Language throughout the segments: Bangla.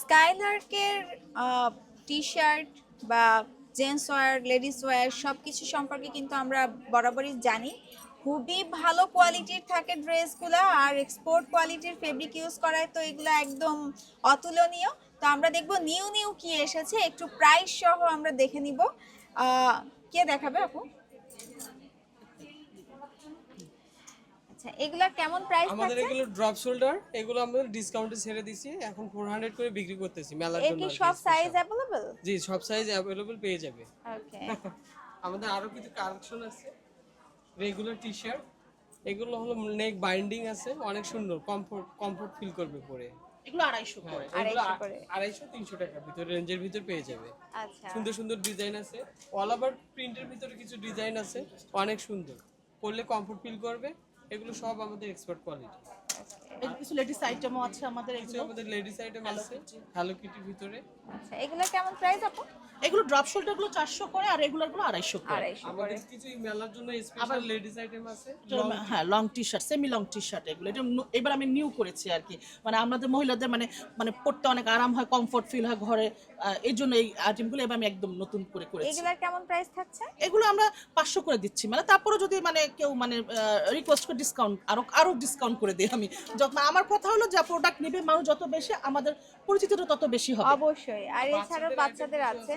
স্কাইলার্কের টি শার্ট বা জেন্টস ওয়্যার লেডিস ওয়্যার সব কিছু সম্পর্কে কিন্তু আমরা বরাবরই জানি। খুবই ভালো কোয়ালিটির থাকে ড্রেসগুলো আর এক্সপোর্ট কোয়ালিটির ফেব্রিক ইউজ করায় তো এগুলো একদম অতুলনীয়। তো আমরা দেখব নিউ নিউ কি এসেছে, একটু প্রাইস সহ আমরা দেখে নিব। কে দেখাবে আপু? আচ্ছা এগুলা কেমন প্রাইস আমাদের থাকছে এগুলো ড্রপ শোল্ডার এগুলো আমাদের ডিসকাউন্টে ছেড়ে দিছি এখন 400 করে বিক্রি করতেছি মেলার এর জন্য কি আর কি সব special। সাইজ অ্যাভেলেবল জি সব সাইজ अवेलेबल পেয়ে যাবে ওকে আমাদের আরো কিছু কালেকশন আছে রেগুলার টি শার্ট এগুলো হলো নেক বাইন্ডিং আছে অনেক সুন্দর কমফোর্ট কমফোর্ট ফিল করবে পরে এগুলো আড়াইশো করে হ্যাঁ, এগুলো আড়াইশো করে। আড়াইশো তিনশো টাকার ভিতরে রেঞ্জের ভিতর পেয়ে যাবে আচ্ছা সুন্দর সুন্দর ডিজাইন আছে অল ওভার প্রিন্টের ভিতরে কিছু ডিজাইন আছে অনেক সুন্দর পরলে কমফোর্ট ফিল করবে এগুলো সব আমাদের এক্সপার্ট কোয়ালিটি কিছু লেডিস আইটেমও আছে আমাদের এগুলো? আমাদের লেডিস আইটেম আছে। হ্যালো কিটির ভিতরে। আচ্ছা এগুলা কেমন প্রাইস আপু? এগুলো ড্রপ শোল্ডারগুলো চারশো করে আর রেগুলারগুলো আড়াইশো করে। আমাদের কিছু এই মেলার জন্য স্পেশাল লেডিস আইটেম আছে। হ্যাঁ long T shirt semi long T shirt এগুলো। এটা এবার আমি নিউ করেছি আর কি। মানে আমাদের মহিলাদের মানে মানে পড়তে অনেক আরাম হয় কমফোর্ট ফিল হয় ঘরে। আহ, এই জন্য এই আইটেমগুলো এবার আমি একদম নতুন করে করেছি। এগুলার কেমন প্রাইস থাকছে? এগুলো আমরা পাঁচশো করে দিচ্ছি। মানে তারপরে যদি মানে কেউ মানে রিকোয়েস্ট করে ডিসকাউন্ট আরও আরও ডিসকাউন্ট করে দিই আমি। যত আমার কথা হলো যা প্রোডাক্ট নেবে মানুষ যত বেশি আমাদের পরিচিতটা তত বেশি হবে। অবশ্যই। আর এছাড়াও বাচ্চাদের আছে?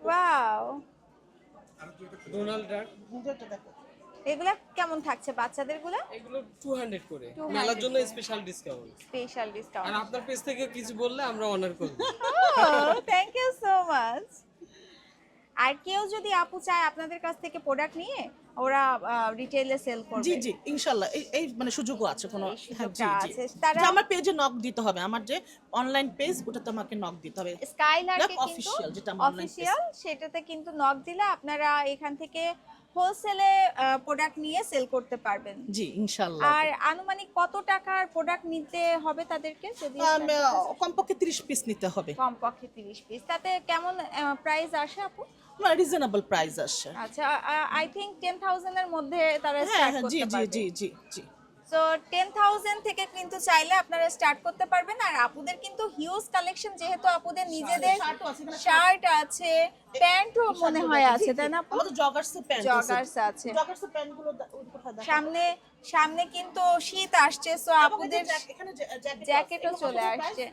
ওয়াও ডোনাল্ড ডাক দেখো। এগুলা কেমন থাকছে বাচ্চাদেরগুলা এগুলো 200 করে। মেলার জন্য স্পেশাল ডিসকাউন্ট স্পেশাল আর ডিসকাউন্ট আপনার পেজ থেকে কিছু বললে আমরা অনার করব। থ্যাংক ইউ সো মাচ আর কেউ যদি আপু চায় আপনাদের কাছ থেকে প্রোডাক্ট নিয়ে ওরা রিটেইলে সেল করবে। জি জি ইনশাল্লাহ। এই মানে সুযোগও আছে কোনো। হ্যাঁ, জি জি। তারা- আমার পেজে নক দিতে হবে। আমার যে অনলাইন পেজ ওটাতে আমাকে নক দিতে হবে। স্কাইলার্কে কিন্তু যেটা আমার অফিসিয়াল সেটাতে কিন্তু নক দিলে আপনারা এখান থেকে হোলসেলে প্রোডাক্ট নিয়ে সেল করতে পারবেন। জি ইনশাল্লাহ। আর আনুমানিক কত টাকার প্রোডাক্ট নিতে হবে তাদেরকে? যদি কমপক্ষে তিরিশ পিস নিতে হবে। কমপক্ষে তিরিশ পিস তাতে কেমন প্রাইস আসে আপু? রিজনেবল প্রাইস আসে। আচ্ছা আই থিঙ্ক টেন থাউজেন্ড এর মধ্যে তারা হ্যাঁ হ্যাঁ জি জি জি জি জি। সো টেন থাউজেন্ড থেকে কিন্তু চাইলে আপনারা স্টার্ট করতে পারবেন। আর আপুদের কিন্তু হিউজ কালেকশন যেহেতু আপুদের নিজেদের শার্ট। আছে প্যান্টও মনে হয় আছে তাই না আমাদের জগার্স প্যান্ট জগার্স আছে। জগার্স সামনে সামনে কিন্তু শীত আসছে সো আপুদের এখানে জ্যাকেটও চলে আসছে।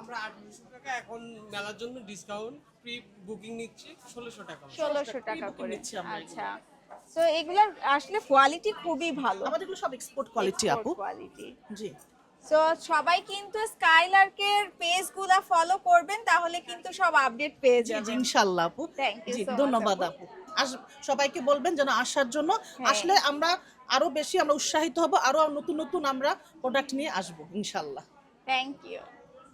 আমরা 800 টাকা এখন মেলার জন্য ডিসকাউন্ট প্রি বুকিং নিচ্ছি 1600 টাকা। ষোলোশো টাকা করে। আচ্ছা। সো এগুলোর আসলে কোয়ালিটি খুবই ভালো। আমাদের এগুলো সব এক্সপোর্ট কোয়ালিটি আপু। কোয়ালিটি জি। সো সবাই কিন্তু স্কাইলার্কের পেজগুলা ফলো করবেন তাহলে কিন্তু সব আপডেট পেয়ে যাবেন। ইনশাআল্লাহ আপু। You জি ধন্যবাদ আপু। আস সবাইকে বলবেন যেন আসার জন্য। হ্যাঁ। আসলে আমরা আরও বেশি আমরা উৎসাহিত হব আরও নতুন নতুন আমরা প্রোডাক্ট নিয়ে আসব ইনশাআল্লাহ থ্যাংক ইউ